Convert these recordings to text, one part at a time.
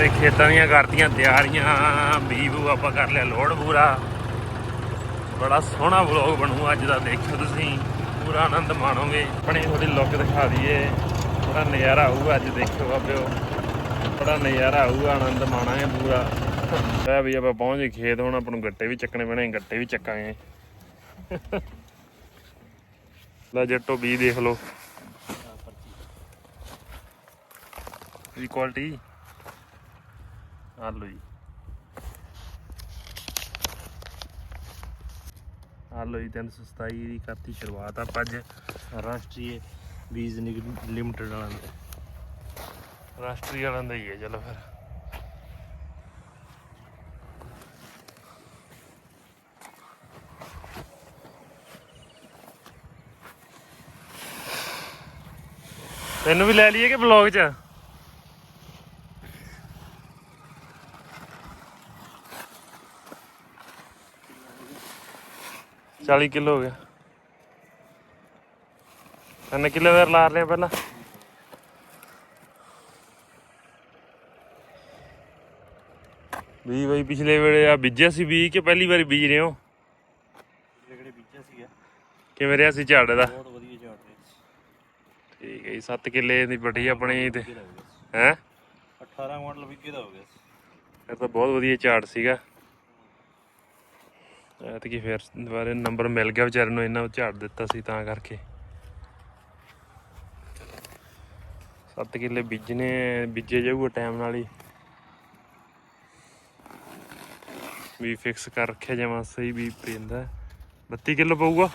ਦੇ ਖੇਤਾਂ ਦੀਆਂ ਕਰਤੀਆਂ, ਤਿਆਰੀਆਂ, ਬੀਬੂ ਆਪਾਂ ਕਰ ਲਿਆ ਲੋਡ ਪੂਰਾ। ਬੜਾ ਸੋਹਣਾ ਵਲੌਗ ਬਣੂ ਅੱਜ ਦਾ ਦੇਖੋ ਤੁਸੀਂ, ਪੂਰਾ ਆਨੰਦ ਮਾਣੋਗੇ। ਆਪਣੀ ਥੋੜੀ ਲੁੱਕ ਦਿਖਾ ਦਈਏ। ਬੜਾ ਨਜ਼ਾਰਾ ਆਊਗਾ ਅੱਜ, ਦੇਖਿਓ ਬਾਬਿਓ। ਬੜਾ ਨਜ਼ਾਰਾ ਆਊਗਾ, ਆਨੰਦ ਮਾਣਾਂਗੇ ਪੂਰਾ। ਲੈ ਵੀ ਆਪਾਂ ਪਹੁੰਚ ਗਏ ਖੇਤ, ਹੁਣ ਆਪਾਂ ਨੂੰ ਗੱਟੇ ਵੀ ਚੱਕਣੇ ਪੈਣੇ, ਗੱਟੇ ਵੀ ਚੱਕਾਂਗੇ। ਲੈ ਜੱਟੋ, ਬੀ ਦੇਖ ਲਓ। ਦੀ ਕੁਆਲਿਟੀ ਆ ਲਓ ਜੀ। ਆ ਲਓ ਜੀ 327 ਦੀ ਕਰਤੀ ਸ਼ੁਰੂਆਤ। ਆਪਾਂ ਅੱਜ ਰਾਸ਼ਟਰੀ ਬੀਜ ਨਿਗਮ ਲਿਮਟਿਡ ਵਾਲਿਆਂ ਦਾ ਰਾਸ਼ਟਰੀ ਵਾਲਿਆਂ ਦਾ ਹੀ ਹੈ, ਚਲੋ ਫਿਰ। ਤੈਨੂੰ ਵੀ ਲੈ ਲਈਏ ਕਿ ਬਲੌਗ 'ਚ? ਚਾਲੀ ਕਿਲੋ ਹੋ ਗਿਆ। ਕਿੰਨੇ ਕਿਲੋ ਦਰ ਲਾ ਰਹੇ ਪਹਿਲਾਂ। ਵੀ ਬਈ ਪਿਛਲੇ ਵੇਲੇ ਆ ਬੀਜਿਆ ਸੀ ਬੀਜ ਕਿ ਪਹਿਲੀ ਵਾਰੀ ਬੀਜ ਰਹੇ ਹੋ? ਜਿਹੜੇ ਬੀਜਿਆ ਸੀਗਾ। ਕਿਵੇਂ ਰਿਹਾ ਸੀ ਝਾੜ ਦਾ? ਬਹੁਤ ਵਧੀਆ ਝਾੜ ਰਿਹਾ ਸੀ। ਠੀਕ ਹੈ ਜੀ 7 ਕਿੱਲੇ ਦੀ ਵੱਡੀ ਆਪਣੀ ਤੇ ਹੋ ਗਿਆ ਸੀ। ਹੈ? 18 ਮਾਡਲ ਵਿੱਗੇ ਦਾ ਹੋ ਗਿਆ ਇਹ ਤਾਂ ਬਹੁਤ ਵਧੀਆ ਝਾੜ ਸੀਗਾ। ਐਤਕੀ ਫਿਰ ਦੁਬਾਰੇ ਨੰਬਰ ਮਿਲ ਗਿਆ ਵਿਚਾਰੇ ਨੂੰ ਇਹਨਾਂ ਝਾੜ ਦਿੱਤਾ ਸੀ ਤਾਂ ਕਰਕੇ। 7 ਕਿੱਲੇ ਬੀਜਨੇ ਬੀਜੇ ਜਾਊਗਾ ਟਾਈਮ ਨਾਲ ਹੀ। ਵੀ ਫਿਕਸ ਕਰ ਰੱਖਿਆ ਜਾਵਾਂ ਸਹੀ ਵੀ ਪੈਂਦਾ। 32 ਕਿਲੋ ਪਊਗਾ?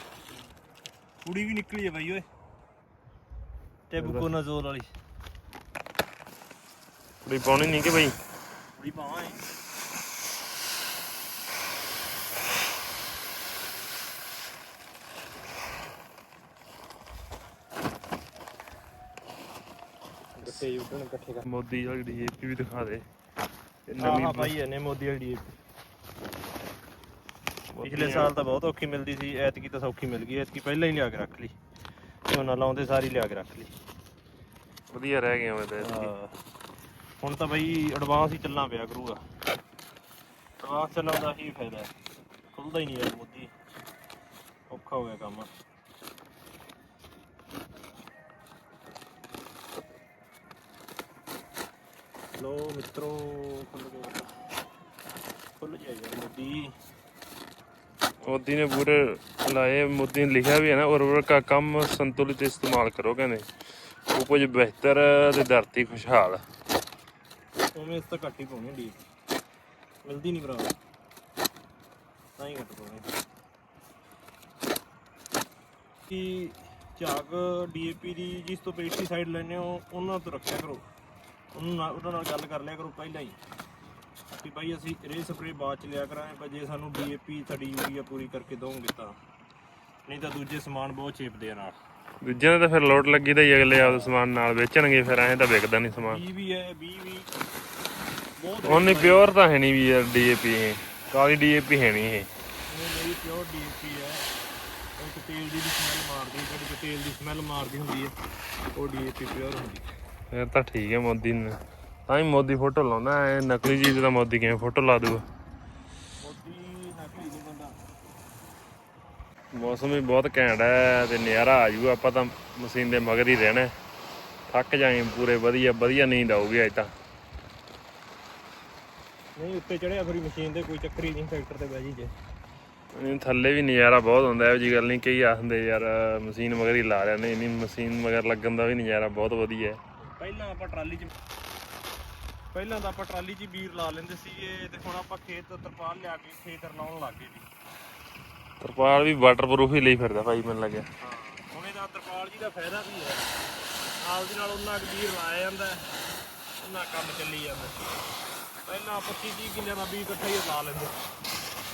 ਕੁੜੀ ਵੀ ਨਿਕਲੀ ਹੈ ਬਾਈ ਓਏ। ਟੈਬੂਕੋਨਾਜ਼ੋਲ ਵਾਲੀ। ਕੁੜੀ ਪਾਉਣੀ ਨਹੀਂ ਕਿ ਬਈ? ਕੁੜੀ ਪਾਵਾਂ ਇਕੱਠੇ ਕਰ। ਮੋਦੀ ਵਾਲੀ ਡੀਏਪੀ ਵੀ ਦਿਖਾ ਦੇ। ਇਹ ਹਾਂ ਨਵੀਂ ਹਾਂ ਭਾਈ ਇਹਨੇ ਮੋਦੀ ਵਾਲੀ ਮੋਦੀ ਪਿਛਲੇ ਸਾਲ ਤਾਂ ਬਹੁਤ ਔਖੀ ਮਿਲਦੀ ਸੀ ਐਤਕੀ ਤਾਂ ਸੌਖੀ ਮਿਲ ਗਈ ਐਤਕੀ ਪਹਿਲਾਂ ਹੀ ਲਿਆ ਕੇ ਰੱਖ ਲਈ। ਝੋਨਾ ਲਾਉਂਦੇ ਸਾਰੀ ਲਿਆ ਕੇ ਰੱਖ ਲਈ। ਵਧੀਆ ਰਹਿ ਗਏ ਮੈਂ ਤਾਂ ਐਤਕੀ। ਹਾਂ। ਹੁਣ ਤਾਂ ਬਈ ਐਡਵਾਂਸ ਹੀ ਚੱਲਣਾ ਪਿਆ ਕਰੂਗਾ। ਐਡਵਾਂਸ ਚੱਲਣ ਦਾ ਹੀ ਫਾਇਦਾ? ਹੈ ਖੁੱਲਦਾ ਹੀ ਨਹੀਂ ਯਾਰ ਮੋਦੀ। ਔਖਾ ਹੋ ਗਿਆ ਕੰਮ। ਲੋ ਮਿੱਤਰੋ ਖੁੱਲ ਗਿਆ ਖੁੱਲ ਜਾਏਗਾ ਮੋਦੀ। ਮੋਦੀ ਨੇ ਪੂਰੇ ਲਾਏ ਮੋਦੀ ਨੇ ਲਿਖਿਆ ਵੀ ਹੈ ਨਾ ਉਰਵਰਕ ਦਾ ਕੰਮ ਸੰਤੁਲਿਤ ਇਸਤੇਮਾਲ ਕਰੋ ਕਹਿੰਦੇ। ਉਹ ਉਪਜ ਬਿਹਤਰ ਤੇ ਧਰਤੀ ਖੁਸ਼ਹਾਲ। ਉਵੇਂ ਇਸ ਤਾਂ ਘੱਟ ਹੀ ਪਾਉਣੀ ਡੀ ਮਿਲਦੀ ਨਹੀਂ ਭਰਾ ਤਾਂ ਹੀ ਘੱਟ ਪਾਉਣੀ। ਕਿ ਝਾਗ ਡੀਏਪੀ ਦੀ ਜਿਸ ਤੋਂ ਪੈਸਟੀਸਾਈਡ ਲੈਣੇ ਹੋ ਉਹਨਾਂ ਤੋਂ ਰੱਖਿਆ ਕਰੋ। ਉਹਨਾਂ ਨਾਲ ਉਹਨਾਂ ਨਾਲ ਗੱਲ ਕਰ ਲਿਆ ਕਰੋ ਪਹਿਲਾਂ ਹੀ। ਕਿ ਭਾਈ ਅਸੀਂ ਰੇ ਸਪਰੇ ਬਾਅਦ ਚ ਲਿਆ ਕਰਾਂਗੇ ਪਰ ਜੇ ਸਾਨੂੰ ਡੀਏਪੀ ਸਾਡੀ ਯੂਰੀਆ ਪੂਰੀ ਕਰਕੇ ਦੋਗੇ ਤਾਂ। ਨਹੀਂ ਤਾਂ ਦੂਜੇ ਸਮਾਨ ਬਹੁਤ ਚੇਪਦੇ ਆ ਨਾਲ। ਦੂਜਿਆਂ ਨੇ ਤਾਂ ਫਿਰ ਲੋਡ ਲੱਗੀ ਤਾਂ ਹੀ ਅਗਲੇ ਆਪਦਾ ਸਮਾਨ ਨਾਲ ਵੇਚਣਗੇ ਫਿਰ ਐਂ ਤਾਂ ਵਿਕਦਾ ਨਹੀਂ ਸਮਾਨ। ਬੀ ਵੀ ਹੈ ਬੀ ਵੀ। ਬਹੁਤ ਉਹਨੇ ਪਿਓਰ ਤਾਂ ਹੈ ਨਹੀਂ ਵੀ ਯਾਰ ਡੀਏਪੀ ਇਹ। ਕਾਲੀ ਡੀਏਪੀ ਹੈ ਨਹੀਂ ਇਹ। ਇਹ ਮੇਰੀ ਪਿਓਰ ਡੀਪੀ ਹੈ। ਉਹ ਇੱਕ ਤੇਲ ਦੀ ਸਮੈਲ ਮਾਰਦੀ ਹੈ, ਜਿਹੜੀ ਕਿ ਤੇਲ ਦੀ ਸਮੈਲ ਮਾਰਦੀ ਹੁੰਦੀ ਹੈ ਉਹ ਡੀਏਪੀ ਪਿਓਰ ਹੁੰਦੀ ਹੈ। ਫਿਰ ਤਾਂ ਠੀਕ ਹੈ ਮੋਦੀ ਨੇ। ਤਾਂ ਹੀ ਮੋਦੀ ਫੋਟੋ ਲਾਉਂਦਾ ਐ ਨਕਲੀ ਚੀਜ਼ ਦਾ ਮੋਦੀ ਕਿਵੇਂ ਫੋਟੋ ਲਾ ਦੂਗਾ ਮੌਸਮ ਵੀ ਬਹੁਤ ਘੈਂਟ ਹੈ ਤੇ ਨਜ਼ਾਰਾ ਆ ਜਾਊਗਾ ਆਪਾਂ ਤਾਂ ਮਸ਼ੀਨ ਦੇ ਮਗਰ ਹੀ ਰਹਿਣਾ। ਥੱਕ ਜਾਏ ਪੂਰੇ ਵਧੀਆ ਵਧੀਆ ਨੀਂਦ ਆਊਗੀ ਅੱਜ ਤਾਂ। ਨਹੀਂ ਉੱਤੇ ਚੜਿਆ ਫਿਰ ਮਸ਼ੀਨ ਦੇ ਕੋਈ ਚੱਕਰ ਹੀ ਨਹੀਂ ਟਰੈਕਟਰ ਤੇ ਬਹਿ ਜੀ ਜੇ। ਨਹੀਂ ਥੱਲੇ ਵੀ ਨਜ਼ਾਰਾ ਬਹੁਤ ਹੁੰਦਾ ਇਹੋ ਜੀ ਗੱਲ ਨਹੀਂ ਕਈ ਆਖਦੇ ਯਾਰ ਮਸ਼ੀਨ ਮਗਰ ਹੀ ਲਾ ਰਿਆ ਨਹੀਂ ਨਹੀਂ ਮਸ਼ੀਨ ਮਗਰ ਲੱਗਣ ਦਾ ਵੀ ਨਜ਼ਾਰਾ ਬਹੁਤ ਵਧੀਆ ਹੈ। ਪਹਿਲਾਂ ਆਪਾਂ ਟਰਾਲੀ 'ਚ ਪਹਿਲਾਂ ਤਾਂ ਆਪਾਂ ਟਰਾਲੀ 'ਚ ਹੀ ਬੀਰ ਲਾ ਲੈਂਦੇ ਸੀਗੇ ਤੇ ਹੁਣ ਆਪਾਂ ਖੇਤ ਤੋਂ ਤਰਪਾਲ ਲਿਆ ਕੇ ਖੇਤ ਰਲਾਉਣ ਲੱਗ ਗਏ ਜੀ। ਤਰਪਾਲ ਵੀ ਵਾਟਰਪ੍ਰੂਫ ਹੀ ਲਈ ਫਿਰਦਾ ਭਾਈ ਮੈਨੂੰ ਲੱਗਿਆ। ਹਾਂ ਹੁਣ ਇਹਦਾ ਤਰਪਾਲ ਜੀ ਦਾ ਫਾਇਦਾ ਵੀ ਹੈ। ਨਾਲ ਦੀ ਨਾਲ ਉਹਨਾਂ ਕੁ ਬੀਰ ਲਾਇਆ ਜਾਂਦਾ ਉਹਨਾਂ ਕੰਮ ਚੱਲੀ ਜਾਂਦਾ ਪਹਿਲਾਂ 25 30 ਕਿੱਲਿਆਂ ਦਾ ਬੀਜ ਇਕੱਠਾ ਹੀ ਲਾ ਲੈਂਦੇ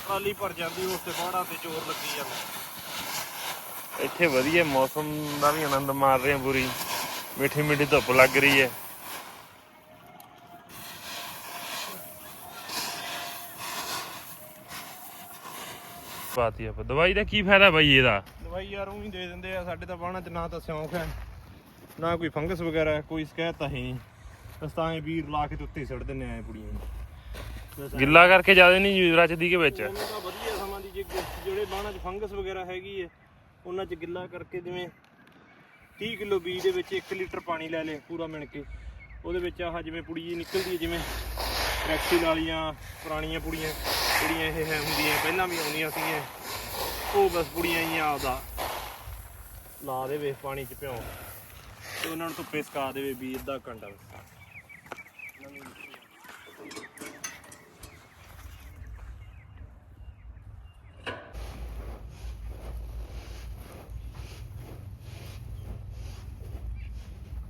ਟਰਾਲੀ ਭਰ ਜਾਂਦੀ ਉਸ ਤੇ ਬਾੜਾ ਤੇ ਜ਼ੋਰ ਲੱਗੀ ਜਾਂਦਾ। ਇੱਥੇ ਵਧੀਆ ਮੌਸਮ ਦਾ ਵੀ ਆਨੰਦ ਮਾਰ ਰਹੇ ਹਾਂ ਪੂਰੀ। ਮਿੱਠੀ ਮਿੱਠੀ ਧੁੱਪ ਲੱਗ ਰਹੀ ਹੈ। ਪਾਤੀ ਆਪਾਂ। ਦਵਾਈ ਦਾ ਕੀ ਫਾਇਦਾ ਬਾਈ ਇਹਦਾ? ਦਵਾਈ ਯਾਰ ਉਹ ਦੇ ਦਿੰਦੇ ਆ ਸਾਡੇ ਤਾਂ ਬਾਣਾ ਚ ਨਾ ਤਾਂ ਸਿਉਂਖ ਹੈ। ਨਾ ਕੋਈ ਫੰਗਸ ਵਗੈਰਾ ਕੋਈ ਸ਼ਿਕਾਇਤ ਹੈ ਨਹੀਂ। ਅਸੀਂ ਤਾਂ ਐ ਵੀਰ ਲਾ ਕੇ ਤੇ ਉੱਤੇ ਸਿੱਟ ਦਿੰਨੇ ਆ ਪੁੜੀਆਂ ਨੂੰ। ਗਿੱਲਾ ਕਰਕੇ ਜ਼ਿਆਦਾ ਨਹੀਂ ਰਚਦੀ ਕੇ ਵਿੱਚ। ਵਧੀਆ ਸਮਾਂ ਦੀ ਜਿਹੜੇ ਬਾਣਾ 'ਚ ਫੰਗਸ ਵਗੈਰਾ ਹੈਗੀ ਹੈ ਉਹਨਾਂ 'ਚ ਗਿੱਲਾ ਕਰਕੇ ਜਿਵੇਂ 30 ਕਿਲੋ ਬੀਜ ਦੇ ਵਿੱਚ 1 ਲੀਟਰ ਪਾਣੀ ਲੈ ਲੇ ਪੂਰਾ ਮਿਣ ਕੇ। ਉਹਦੇ ਵਿੱਚ ਆਹ ਜਿਵੇਂ ਪੁੜੀ ਜੀ ਨਿਕਲਦੀ ਹੈ, ਜਿਵੇਂ ਰੈਕਸਿਲ ਵਾਲੀਆਂ ਪੁਰਾਣੀਆਂ ਪੁੜੀਆਂ, ਜਿਹੜੀਆਂ ਇਹ ਹੈ ਹੁੰਦੀਆਂ, ਪਹਿਲਾਂ ਵੀ ਆਉਂਦੀਆਂ ਸੀਗੀਆਂ। ਉਹ ਬਸ ਪੁੜੀਆਂ ਹੀ ਆਪਦਾ। ਲਾ ਦੇਵੇ ਪਾਣੀ 'ਚ ਭਿਓ ਤੇ ਉਹਨਾਂ ਨੂੰ ਧੁੱਪੇ ਸੁਕਾ ਦੇਵੇ ਵੀ ਅੱਧਾ ਘੰਟਾ। ਬਸ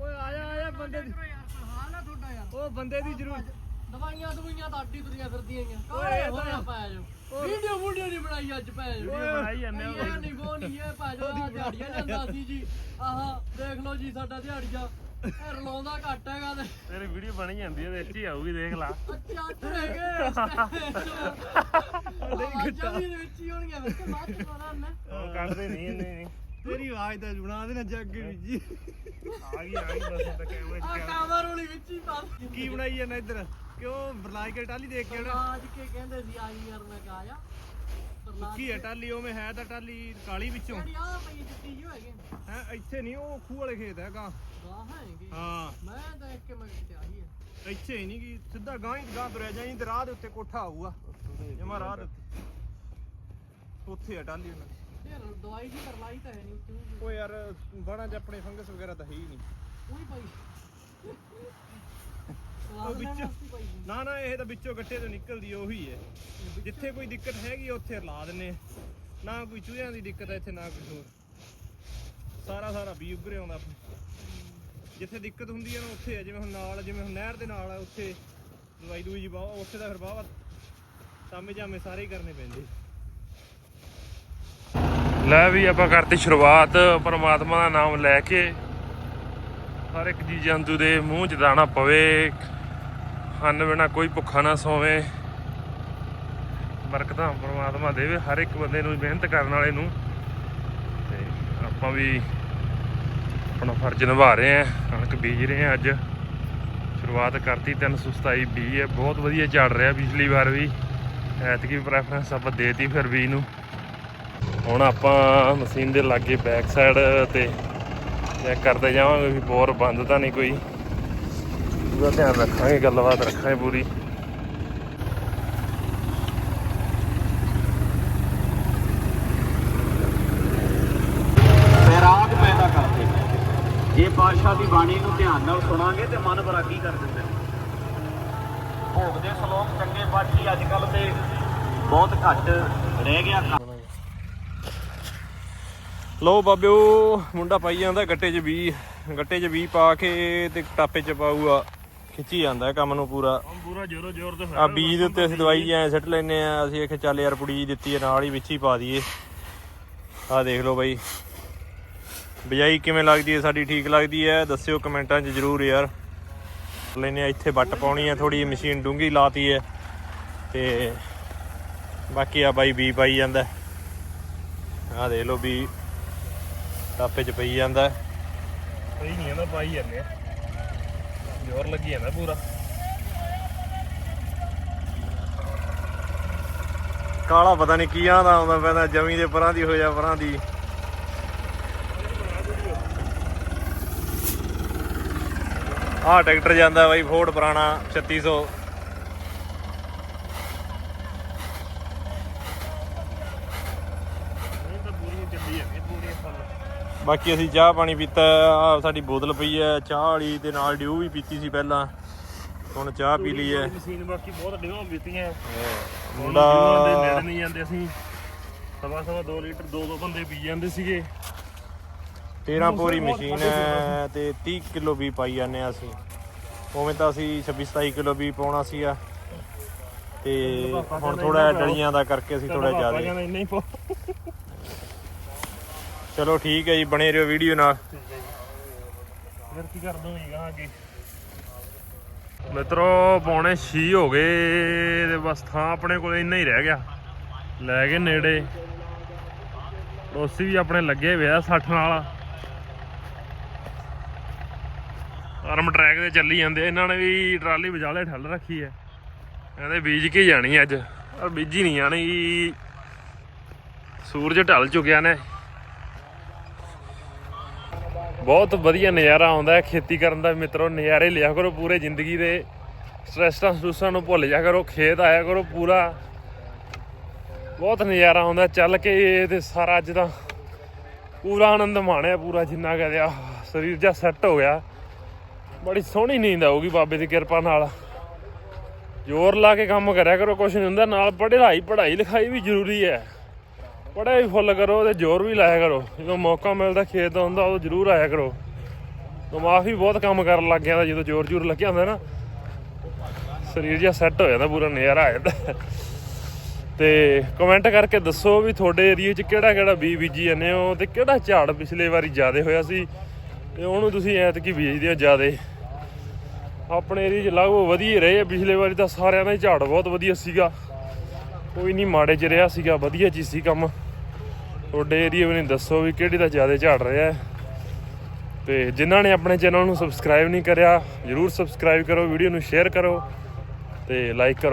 ਓਏ ਆਇਆ ਆਇਆ ਬੰਦੇ ਦੀ ਹਾਲ ਆ ਤੁਹਾਡਾ ਯਾਰ? ਉਹ ਬੰਦੇ ਦੀ ਜ਼ਰੂਰ ਦਵਾਈਆਂ ਦਵਾਈਆਂ ਤਾਂ ਅੱਡੀ ਤੁਰੀਆਂ ਫਿਰਦੀਆਂ ਆਂ ਓਏ, ਹੋਇਆ ਪੈ ਜਾ ਵੀਡੀਓ ਵੀਡੀਓ ਨਹੀਂ ਬਣਾਈ ਅੱਜ ਪੈ ਜਾ ਬਣਾਈ ਜਾਂਦੇ ਆ। ਇਹ ਨਹੀਂ ਕੋ ਨਹੀਂ ਇਹ ਪੈ ਜਾ ਦਿਹਾੜੀਆਂ ਜਾਂਦਾ ਸੀ ਜੀ। ਆਹ ਦੇਖ ਲਓ ਜੀ ਸਾਡਾ ਦਿਹਾੜੀਆ। ਇਹ ਰਲਾਉਂਦਾ ਘੱਟ ਹੈਗਾ ਤੇ। ਤੇਰੀ ਵੀਡੀਓ ਬਣੀ ਜਾਂਦੀ ਹੈ ਵਿੱਚ ਹੀ ਆਊਗੀ ਦੇਖ ਲਾ। ਅੱਛਾ ਅੱਛਾ ਹੈਗੇ ਨਹੀਂ ਦੇ ਵਿੱਚ ਹੀ ਹੋਣਗੇ ਕਿ ਬਾਅਦ ਚ ਪਾਣਾ ਨਾ ਉਹ ਕੱਢਦੇ ਨਹੀਂ ਇਹਨੇ ਤੇਰੀ ਆਵਾਜ਼ ਤਾਂ ਬਣਾ ਦੇਣਾ ਜੱਗ ਵੀ ਜੀ ਆ ਗਈ ਆ ਗਈ ਬਸ ਤਾਂ ਕੈਮਰੇ ਆ ਕਾਮਰ ਹੋਣੀ ਵਿੱਚ ਹੀ ਪਾ ਕੀ ਬਣਾਈ ਜਾਂਦਾ ਇੱਧਰ? ਕਿਉਂ ਬਰਲਾਈ ਕੇ ਟਾਲੀ ਦੇਖ ਕੇ ਆਉਣਾ? ਆਜ ਕੇ ਕਹਿੰਦੇ ਸੀ ਆਈ ਯਾਰ ਮੈਂ ਕਹਾ ਆ ਪਰ ਕੀ। ਹੈ ਟਾਲੀ ਉਵੇਂ ਹੈ ਤਾਂ ਟਾਲੀ ਕਾਲੀ ਵਿੱਚੋਂ। ਜਿਹੜੀ ਆ ਪਈ ਚਿੱਟੀ ਜਿਹੀ ਹੈਗੇ। ਹੈ ਇੱਥੇ ਨਹੀਂ ਉਹ ਖੂਹ ਵਾਲੇ ਖੇਤ ਹੈਗੇ। ਹਾਂ। ਮੈਂ ਦੇਖ ਕੇ ਮੈਂ ਕਿਤੇ ਆਹੀ ਹੈ ਇੱਥੇ ਹੀ ਨਹੀਂ ਕਿ ਸਿੱਧਾ ਗਾਂ ਹੀ ਗਾਂ ਤੁਰਿਆ ਜਾਈਂ ਤੇ ਰਾਹ ਦੇ ਉੱਤੇ ਕੋਠਾ ਆਊਗਾ। ਜਮਾ ਰਾਹ ਦੇ ਉੱਤੇ। ਉੱਥੇ ਹੈ ਟਾਲੀ ਉਹਨਾਂ ਦੀ। ਯਾਰ ਦਵਾਈ ਦੀ ਕਰਵਾਈ ਤਾਂ ਹੈ ਨਹੀਂ ਕਿਉਂ ਉਹ ਯਾਰ ਬਾਣਾ 'ਚ ਆਪਣੇ ਫੰਗਸ ਵਗੈਰਾ ਤਾਂ ਹੈ ਹੀ ਨਹੀਂ। ਉਹੀ ਪਾਈ ਉਹ ਵਿੱਚ-। ਨਾ ਨਾ ਇਹ ਤਾਂ ਵਿੱਚੋਂ ਗੱਟੇ ਤੋਂ ਨਿਕਲਦੀ ਉਹੀ ਹੈ। ਜਿੱਥੇ ਕੋਈ ਦਿੱਕਤ ਹੈਗੀ ਉੱਥੇ ਲਾ ਦਿੰਨੇ। ਨਾ ਕੋਈ ਚੂਹਿਆਂ ਦੀ ਦਿੱਕਤ ਹੈ ਇੱਥੇ ਨਾ ਕੁਝ ਹੋਰ। ਸਾਰਾ ਸਾਰਾ ਬੀ ਉੱਗਰੇ ਆਉਂਦਾ ਆਪਣੇ। ਜਿੱਥੇ ਦਿੱਕਤ ਹੁੰਦੀ ਹੈ ਨਾ ਉੱਥੇ ਹੈ ਜਿਵੇਂ ਹੁਣ ਨਾਲ ਜਿਵੇਂ ਹੁਣ ਨਹਿਰ ਦੇ ਨਾਲ ਆ ਉੱਥੇ ਦਵਾਈ ਦੂਈ ਜੀ ਬਾਵਾ ਉੱਥੇ ਤਾਂ ਫਿਰ ਬਾਵਾ ਤਾਮੇ ਜਾਮੇ ਸਾਰੇ ਹੀ ਕਰਨੇ ਪੈਂਦੇ। ਲੈ ਵੀ ਆਪਾਂ ਕਰਤੀ ਸ਼ੁਰੂਆਤ, ਪਰਮਾਤਮਾ ਦਾ ਨਾਮ ਲੈ ਕੇ। ਹਰ ਇੱਕ ਜੀ ਜੰਤੂ ਦੇ ਮੂੰਹ 'ਚ ਦਾਣਾ ਪਵੇ ਹਨ ਬਿਨਾ ਕੋਈ ਭੁੱਖਾ ਨਾ ਸੋਵੇ। ਬਰਕਤਾਂ ਪਰਮਾਤਮਾ ਦੇਵੇ, ਹਰ ਇੱਕ ਬੰਦੇ ਨੂੰ ਮਿਹਨਤ ਕਰਨ ਵਾਲੇ ਨੂੰ। ਤੇ ਆਪਾਂ ਵੀ ਆਪਣਾ ਫਰਜ਼ ਨਿਭਾ ਰਹੇ ਹਾਂ, ਕਣਕ ਬੀਜ ਰਹੇ ਹਾਂ ਅੱਜ। ਸ਼ੁਰੂਆਤ ਕਰਤੀ 327 ਬੀ ਹੈ, ਬਹੁਤ ਵਧੀਆ ਚੱਲ ਰਿਹਾ ਪਿਛਲੀ ਵਾਰ ਵੀ। ਐਤਕੀ ਪ੍ਰੈਫਰੈਂਸ ਆਪਾਂ ਦੇਤੀ ਫਿਰ ਬੀਜ ਨੂੰ। ਹੁਣ ਆਪਾਂ ਮਸ਼ੀਨ ਦੇ ਲਾਗੇ ਬੈਕ ਸਾਈਡ ਤੇ ਚੈੱਕ ਕਰਦੇ ਜਾਵਾਂਗੇ ਵੀ ਬੋਰ ਬੰਦ ਤਾਂ ਨਹੀਂ ਕੋਈ। ਪੂਰਾ ਧਿਆਨ ਰੱਖਾਂਗੇ, ਗੱਲਬਾਤ ਰੱਖਾਂਗੇ ਪੂਰੀ। ਸੈਰਾਗ ਪੈਦਾ ਕਰਦੇ ਜੇ ਪਾਤਸ਼ਾਹ ਦੀ ਬਾਣੀ ਨੂੰ ਧਿਆਨ ਨਾਲ ਸੁਣਾਂਗੇ ਤੇ ਮਨ ਬਰਾਗੀ ਕਰ ਦਿੰਦੇ ਭੋਗ ਦੇ ਸ਼ਲੋਕ ਚੰਗੇ ਪਾਠੀ ਅੱਜ ਕੱਲ ਤੇ ਬਹੁਤ ਘੱਟ ਰਹਿ ਗਿਆ। ਲੋ ਬਾਬਿਓ ਮੁੰਡਾ ਪਾਈ ਜਾਂਦਾ ਗੱਟੇ 'ਚ ਵੀ ਗੱਟੇ 'ਚ ਵੀ ਪਾ ਕੇ ਤੇ ਟਾਪੇ 'ਚ ਪਾਊਗਾ। ਖਿੱਚੀ ਜਾਂਦਾ ਹੈ ਕੰਮ ਨੂੰ ਪੂਰਾ। ਪੂਰਾ ਜ਼ੋਰੋ ਜ਼ੋਰ ਤੇ ਆ ਬੀਜ ਦੇ ਉੱਤੇ ਅਸੀਂ ਦਵਾਈ ਐ ਸਿੱਟ ਲੈਨੇ ਆ ਅਸੀਂ ਆਖਿਆ ਚੱਲ ਯਾਰ ਪੁੜੀ ਦਿੱਤੀ ਹੈ ਨਾਲ ਹੀ ਵਿੱਚ ਹੀ ਪਾ ਦਈਏ। ਆ ਦੇਖ ਲਓ ਬਾਈ। ਬਿਜਾਈ ਕਿਵੇਂ ਲੱਗਦੀ ਹੈ ਸਾਡੀ ਠੀਕ ਲੱਗਦੀ ਹੈ? ਦੱਸਿਓ ਕਮੈਂਟਾਂ 'ਚ ਜਰੂਰ ਯਾਰ। ਲੈਨੇ ਆ ਇੱਥੇ ਵੱਟ ਪਾਉਣੀ ਹੈ ਥੋੜੀ ਮਸ਼ੀਨ ਡੂੰਗੀ ਲਾਤੀ ਹੈ। ਤੇ ਬਾਕੀ ਆ ਬਾਈ ਬੀ ਪਾਈ ਜਾਂਦਾ। ਆ ਦੇਖ ਲਓ ਵੀ ਟਾਪੇ 'ਚ ਪਈ ਜਾਂਦਾ। ਸਹੀ ਨਹੀਂ ਇਹਦਾ ਪਾਈ ਜਾਂਦੇ ਆ। ਜ਼ੋਰ ਲੱਗੀ ਜਾਂਦਾ ਪੂਰਾ। ਕਾਲਾ ਪਤਾ ਨਹੀਂ ਕੀ ਆਂਦਾ ਆਉਂਦਾ ਪੈਂਦਾ ਜਮੀ ਦੇ ਪਰਾਂ ਦੀ ਹੋ ਜਾ ਪਰਾਂ ਦੀ। ਆਹ ਟਰੈਕਟਰ ਜਾਂਦਾ ਬਾਈ ਫੋਰਡ ਪੁਰਾਣਾ 3600 ਇਹ ਤਾਂ ਪੂਰੀ ਚੱਲੀ ਜਾਂਦੀ ਪੂਰੀ ਫੁੱਲ ਬਾਕੀ ਅਸੀਂ ਚਾਹ ਪਾਣੀ ਪੀਤਾ ਆ ਸਾਡੀ ਬੋਤਲ ਪਈ ਹੈ ਚਾਹ ਵਾਲੀ ਦੇ ਨਾਲ ਡਿਊ ਵੀ ਪੀਤੀ ਸੀ ਪਹਿਲਾਂ। ਹੁਣ ਚਾਹ ਪੀ ਲਈ ਹੈ। ਮਸ਼ੀਨ ਬਾਕੀ ਬਹੁਤ ਡਿਵਾਂ ਬੀਤੀਆਂ ਮੁੰਡਾ ਦੇ ਨੇੜੇ ਨਹੀਂ ਜਾਂਦੇ ਅਸੀਂ। ਸਵਾ ਸਵਾ 2 ਲੀਟਰ ਦੋ ਦੋ ਬੰਦੇ ਪੀ ਜਾਂਦੇ ਸੀਗੇ। 13 ਪੋਰੀ ਮਸ਼ੀਨ ਹੈ ਤੇ 30 ਕਿਲੋ ਵੀ ਪਾਈ ਜਾਂਦੇ ਆ ਅਸੀਂ। ਉਵੇਂ ਤਾਂ ਅਸੀਂ 26 27 ਕਿਲੋ ਵੀ ਪਾਉਣਾ ਸੀਗਾ। ਤੇ ਹੁਣ ਥੋੜਾ ਡਲੀਆਂ ਦਾ ਕਰਕੇ ਅਸੀਂ ਥੋੜਾ ਜ਼ਿਆਦਾ ਚਲੋ ਠੀਕ ਹੈ ਜੀ ਬਣੇ ਰਹੋ ਵੀਡੀਓ ਨਾਲ। ਫਿਰ ਕੀ ਕਰ ਦੋਗੇ ਗਾਂ ਅੱਗੇ? ਮਿੱਤਰੋ ਪੌਣੇ 6 ਹੋ ਗਏ ਤੇ ਬਸ ਥਾਂ ਆਪਣੇ ਕੋਲ ਇੰਨਾ ਹੀ ਰਹਿ ਗਿਆ। ਲੈ ਗਏ ਨੇੜੇ। ਰੋਸੀ ਵੀ ਆਪਣੇ ਲੱਗੇ ਹੋਏ ਆ 60 ਨਾਲ। ਫਾਰਮ ਟਰੈਕ ਤੇ ਚੱਲੀ ਜਾਂਦੇ ਇਹਨਾਂ ਨੇ ਵੀ ਟਰਾਲੀ ਵਿਚਾਲੇ ਠੱਲ ਰੱਖੀ ਹੈ। ਕਹਿੰਦੇ ਬੀਜ ਕੇ ਜਾਣੀ ਅੱਜ। ਪਰ ਬੀਜੀ ਨਹੀਂ ਜਾਣੀ। ਸੂਰਜ ਢਲ ਚੁੱਕਿਆ ਨੇ। ਬਹੁਤ ਵਧੀਆ ਨਜ਼ਾਰਾ ਆਉਂਦਾ ਹੈ। ਖੇਤੀ ਕਰਨ ਦਾ ਮਿੱਤਰੋ, ਨਜ਼ਾਰੇ ਲਿਆ ਕਰੋ ਪੂਰੇ ਜ਼ਿੰਦਗੀ ਦੇ। ਸਟ੍ਰੈਸਾਂ ਸਟੂਸਾਂ ਨੂੰ ਭੁੱਲ ਜਾ ਕਰੋ, ਖੇਤ ਆਇਆ ਕਰੋ ਪੂਰਾ। ਬਹੁਤ ਨਜ਼ਾਰਾ ਆਉਂਦਾ ਚੱਲ ਕੇ ਇਹ ਤੇ ਸਾਰਾ ਅੱਜ ਦਾ ਪੂਰਾ ਆਨੰਦ ਮਾਣਿਆ ਪੂਰਾ ਜਿੰਨਾ ਕਹਦੇ ਆ। ਸਰੀਰ ਜਿਹਾ ਸੈੱਟ ਹੋ ਗਿਆ। ਬੜੀ ਸੋਹਣੀ ਨੀਂਦ ਆਊਗੀ ਬਾਬੇ ਦੀ ਕਿਰਪਾ ਨਾਲ। ਜ਼ੋਰ ਲਾ ਕੇ ਕੰਮ ਕਰਿਆ ਕਰੋ, ਕੁਛ ਨਹੀਂ ਹੁੰਦਾ। ਨਾਲ ਪੜ੍ਹਾਈ ਪੜ੍ਹਾਈ, ਲਿਖਾਈ ਵੀ ਜ਼ਰੂਰੀ ਹੈ। ਪੜ੍ਹਾਈ ਵੀ ਫੁੱਲ ਕਰੋ ਤੇ ਜ਼ੋਰ ਵੀ ਲਾਇਆ ਕਰੋ। ਜਦੋਂ ਮੌਕਾ ਮਿਲਦਾ ਖੇਤ ਦਾ ਹੁੰਦਾ, ਉਦੋਂ ਜ਼ਰੂਰ ਆਇਆ ਕਰੋ। ਦਿਮਾਗ ਵੀ ਬਹੁਤ ਕੰਮ ਕਰਨ ਲੱਗ ਗਿਆ ਜਦੋਂ ਜ਼ੋਰ ਜ਼ੋਰ ਲੱਗਿਆ ਹੁੰਦਾ ਨਾ। ਸਰੀਰ ਜਿਹਾ ਸੈੱਟ ਹੋ ਜਾਂਦਾ, ਪੂਰਾ ਨਜ਼ਾਰਾ ਆ ਜਾਂਦਾ। ਤੇ ਕਮੈਂਟ ਕਰਕੇ ਦੱਸੋ ਵੀ ਤੁਹਾਡੇ ਏਰੀਆ 'ਚ ਕਿਹੜਾ ਕਿਹੜਾ ਬੀ ਬੀਜੀ ਜਾਂਦੇ ਹੋ ਤੇ ਕਿਹੜਾ ਝਾੜ ਪਿਛਲੇ ਵਾਰੀ ਜ਼ਿਆਦਾ ਹੋਇਆ ਸੀ? ਤੇ ਉਹਨੂੰ ਤੁਸੀਂ ਐਤਕੀ ਬੀਜਦੇ ਹੋ ਜ਼ਿਆਦਾ। ਆਪਣੇ ਏਰੀਆ 'ਚ ਲਗਭਗ ਵਧੀਆ ਰਹੇ ਆ, ਪਿਛਲੇ ਵਾਰੀ ਤਾਂ ਸਾਰਿਆਂ ਦਾ ਹੀ ਝਾੜ ਬਹੁਤ ਵਧੀਆ ਸੀਗਾ। ਕੋਈ ਨਹੀਂ ਮਾੜੇ 'ਚ ਰਿਹਾ ਸੀਗਾ, ਵਧੀਆ ਚੀਜ਼ ਸੀ ਕੰਮ। ਤੁਹਾਡੇ ਏਰੀਆ ਵੀ ਨਹੀਂ ਦੱਸੋ ਵੀ ਕਿਹੜੀ ਦਾ ਜ਼ਿਆਦਾ ਝਾੜ ਰਿਹਾ ਹੈ। ਤੇ ਜਿਨ੍ਹਾਂ ਨੇ ਆਪਣੇ ਚੈਨਲ ਨੂੰ ਸਬਸਕ੍ਰਾਈਬ ਨਹੀਂ ਕਰਿਆ, ਜਰੂਰ ਸਬਸਕ੍ਰਾਈਬ ਕਰੋ, ਵੀਡੀਓ ਨੂੰ ਸ਼ੇਅਰ ਕਰੋ ਤੇ ਲਾਈਕ ਕਰੋ।